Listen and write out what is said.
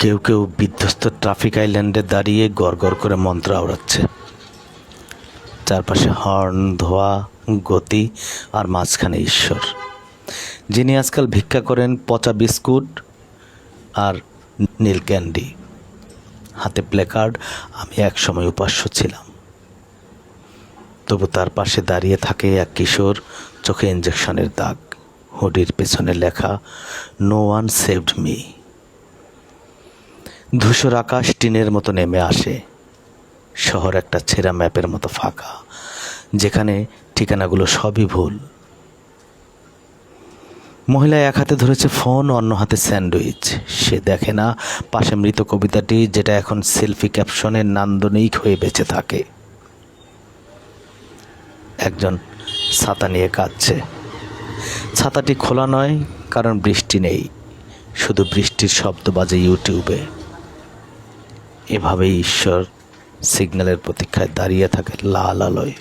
কেউ কেউ বিধ্বস্ত ট্রাফিক আইল্যান্ডে দাঁড়িয়ে গড় করে মন্ত্র আওড়াচ্ছে। চারপাশে হর্ন, ধোয়া, গতি আর মাঝখানে ঈশ্বর। যিনি আজকাল ভিক্ষা করেন পচা বিস্কুট আর নীল ক্যান্ডি। হাতে প্লেকার্ড, আমি একসময় উপাস্য ছিলাম। তবু তার পাশে দাঁড়িয়ে থাকে এক কিশোর, চোখে ইঞ্জেকশনের দাগ। হুডির পেছনে লেখা নো ওয়ান সেভড মি ধূসর আকাশ টিনের মতো নেমে আসে। শহর একটা ছেঁড়া ম্যাপের মতো ফাঁকা, যেখানে ঠিকানাগুলো সবই ভুল। মহিলা এক হাতে ধরেছে ফোন, অন্য হাতে স্যান্ডউইচ। সে দেখে না পাশে মৃত কবিতাটি, যেটা এখন সেলফি ক্যাপশনের নান্দনিক হয়ে বেঁচে থাকে। একজন ছাতা নিয়ে কাঁদছে। ছাতাটি খোলা নয়, কারণ বৃষ্টি নেই। শুধু বৃষ্টির শব্দ বাজে ইউটিউবে। এভাবেই ঈশ্বর সিগন্যালের প্রতীক্ষায় দাঁড়িয়ে থাকে লাল আলোয়।